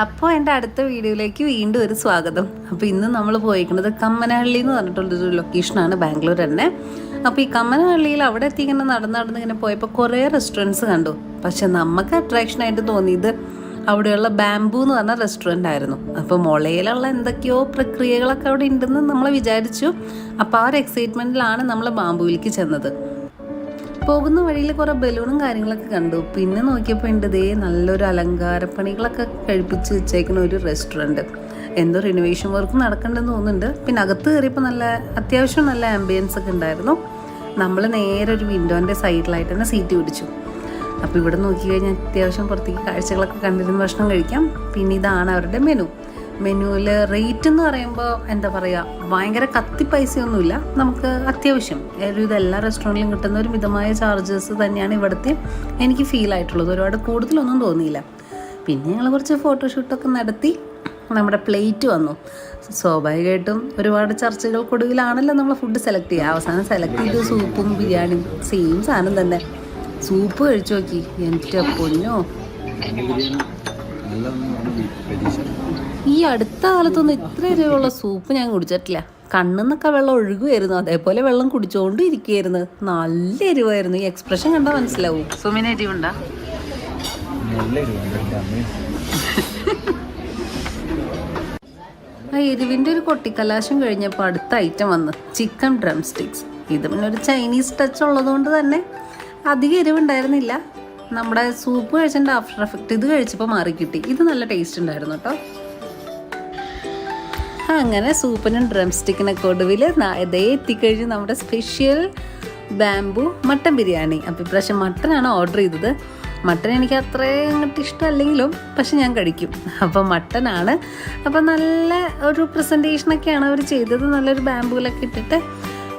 അപ്പോൾ എന്റെ അടുത്ത വീഡിയോയിലേക്ക് വീണ്ടും ഒരു സ്വാഗതം. അപ്പോൾ ഇന്ന് നമ്മൾ പോയിരിക്കുന്നത് കമ്മനഹള്ളി എന്ന് പറഞ്ഞിട്ടുള്ളൊരു ലൊക്കേഷനാണ് ബാംഗ്ലൂർ തന്നെ അപ്പോൾ ഈ കമ്മനഹള്ളിയിൽ അവിടെ എത്തി ഇങ്ങനെ നടന്ന് നടന്ന് ഇങ്ങനെ പോയപ്പോൾ കുറേ റെസ്റ്റോറന്റ്സ് കണ്ടു. പക്ഷെ നമുക്ക് അട്രാക്ഷനായിട്ട് തോന്നിയത് അവിടെയുള്ള ബാംബു എന്ന് പറഞ്ഞ റെസ്റ്റോറന്റ് ആയിരുന്നു. അപ്പോൾ മുളയിലുള്ള എന്തൊക്കെയോ പ്രക്രിയകളൊക്കെ അവിടെ ഉണ്ടെന്ന് നമ്മൾ വിചാരിച്ചു. അപ്പോൾ ആ ഒരു എക്സൈറ്റ്മെന്റിലാണ് നമ്മൾ ബാംബുവിലേക്ക് ചെന്നത്. പോകുന്ന വഴിയിൽ കുറേ ബലൂണും കാര്യങ്ങളൊക്കെ കണ്ടു. പിന്നെ നോക്കിയപ്പോൾ ഉണ്ട് ദേ നല്ലൊരു അലങ്കാരപ്പണികളൊക്കെ കഴിപ്പിച്ച് വെച്ചേക്കുന്ന ഒരു റെസ്റ്റോറന്റ് എന്തോ റിനോവേഷൻ വർക്ക് നടക്കണ്ടെന്ന് തോന്നുന്നുണ്ട്. പിന്നെ അകത്ത് കയറിയപ്പോൾ നല്ല അത്യാവശ്യം നല്ല ആംബിയൻസ് ഒക്കെ ഉണ്ടായിരുന്നു. നമ്മൾ നേരെ ഒരു വിൻഡോന്റെ സൈഡിലായിട്ട് തന്നെ സീറ്റ് പിടിച്ചു. അപ്പോൾ ഇവിടെ നോക്കി കഴിഞ്ഞാൽ അത്യാവശ്യം പുറത്തേക്ക് കാഴ്ചകളൊക്കെ കണ്ടിരുന്ന് ഭക്ഷണം കഴിക്കാം. പിന്നെ ഇതാണ് അവരുടെ മെനു മെനുവിൽ റേറ്റ് എന്ന് പറയുമ്പോൾ എന്താ പറയുക ഭയങ്കര കത്തി പൈസയൊന്നുമില്ല. നമുക്ക് അത്യാവശ്യം. ഒരു ഇത് എല്ലാ റെസ്റ്റോറന്റിലും കിട്ടുന്ന ഒരു മിതമായ ചാർജസ് തന്നെയാണ് ഇവിടുത്തെ എനിക്ക് ഫീൽ ആയിട്ടുള്ളത്. ഒരുപാട് കൂടുതലൊന്നും തോന്നിയില്ല. പിന്നെ ഞങ്ങൾ കുറച്ച് ഫോട്ടോഷൂട്ടൊക്കെ നടത്തി നമ്മുടെ പ്ലേറ്റ് വന്നു. സ്വാഭാവികമായിട്ടും ഒരുപാട് ചർച്ചകൾക്കൊടുവിലാണല്ലോ നമ്മൾ ഫുഡ് സെലക്ട് ചെയ്യുക. അവസാനം സെലക്ട് ചെയ്ത് സൂപ്പും ബിരിയാണിയും സെയിം സാധനം തന്നെ. സൂപ്പ് കഴിച്ചു നോക്കി. എന്റെ പൊന്നോ. ഈ അടുത്ത കാലത്തൊന്നും ഇത്ര രൂപയുള്ള സൂപ്പ് ഞാൻ കുടിച്ചിട്ടില്ല. കണ്ണെന്നൊക്കെ വെള്ളം ഒഴുകുമായിരുന്നു അതേപോലെ വെള്ളം കുടിച്ചുകൊണ്ട് ഇരിക്കുകയായിരുന്നു നല്ല എരിവായിരുന്നു. ഈ എക്സ്പ്രഷൻ കണ്ടാൽ മനസ്സിലാവും. സുമിന് എരിവുണ്ടാ? ആ എരിവിന്റെ ഒരു കൊട്ടിക്കലാശം കഴിഞ്ഞപ്പോൾ അടുത്ത ഐറ്റം വന്ന് ചിക്കൻ ഡ്രം സ്റ്റിക്സ് ഇത് പിന്നെ ഒരു ചൈനീസ് ടച്ച് ഉള്ളതുകൊണ്ട് തന്നെ അധികം എരിവുണ്ടായിരുന്നില്ല. നമ്മുടെ സൂപ്പ് കഴിച്ചതിന്റെ ആഫ്റ്റർ എഫക്റ്റ് ഇത് കഴിച്ചപ്പോൾ മാറി കിട്ടി ഇത് നല്ല ടേസ്റ്റ് ഉണ്ടായിരുന്നു കേട്ടോ. അങ്ങനെ സൂപ്പിനും ഡ്രം സ്റ്റിക്കിനൊക്കെ ഒടുവിൽ ഇതേ എത്തിക്കഴിഞ്ഞ് നമ്മുടെ സ്പെഷ്യൽ ബാംബു മട്ടൻ ബിരിയാണി. അപ്പോൾ ഇപ്രാവശ്യം മട്ടനാണ് ഓർഡർ ചെയ്തത്. മട്ടൻ എനിക്ക് അത്രയും അങ്ങോട്ട് ഇഷ്ടമല്ലെങ്കിലും പക്ഷെ ഞാൻ കഴിക്കും. അപ്പോൾ മട്ടനാണ്. അപ്പോൾ നല്ല ഒരു പ്രസന്റേഷനൊക്കെയാണ് അവർ ചെയ്തത്. നല്ലൊരു ബാംബൂലൊക്കെ ഇട്ടിട്ട്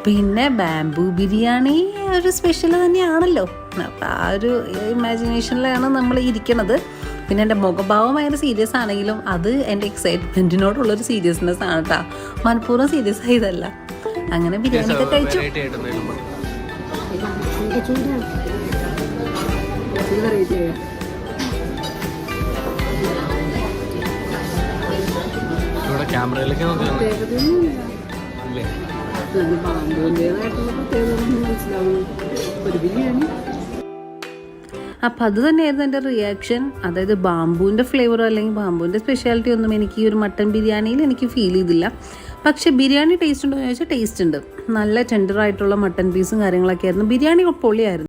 പിന്നെ ബാംബു ബിരിയാണി ഒരു സ്പെഷ്യൽ തന്നെയാണല്ലോ. അപ്പോൾ ആ ഒരു ഇമാജിനേഷനിലാണ് നമ്മൾ ഇരിക്കണത്. പിന്നെ എന്റെ മുഖഭാവം ഭയങ്കര സീരിയസ് ആണെങ്കിലും അത് എന്റെ എക്സൈറ്റ്മെന്റിനോടുള്ളൊരു സീരിയസ്നെസ് ആണ് കേട്ടോ മനഃപൂർവം സീരിയസ് ആയതല്ല. അങ്ങനെ ബിരിയാണി ഒക്കെ കഴിച്ചു. ക്യാമറയിലേക്ക് നോക്കി അല്ലേ അപ്പം അത് തന്നെയായിരുന്നു എന്റെ റിയാക്ഷൻ അതായത് ബാമ്പൂവിന്റെ ഫ്ലേവറോ അല്ലെങ്കിൽ ബാമ്പൂവിന്റെ സ്പെഷ്യാലിറ്റി ഒന്നും എനിക്ക് ഈ ഒരു മട്ടൻ ബിരിയാണിയിൽ എനിക്ക് ഫീൽ ചെയ്തില്ല. പക്ഷെ ബിരിയാണി ടേസ്റ്റ് ഉണ്ടോ എന്ന് ചോദിച്ചാൽ ടേസ്റ്റ് ഉണ്ട്. നല്ല ടെൻഡറായിട്ടുള്ള മട്ടൻ പീസും കാര്യങ്ങളൊക്കെ ആയിരുന്നു. ബിരിയാണി പൊളിയായിരുന്നു.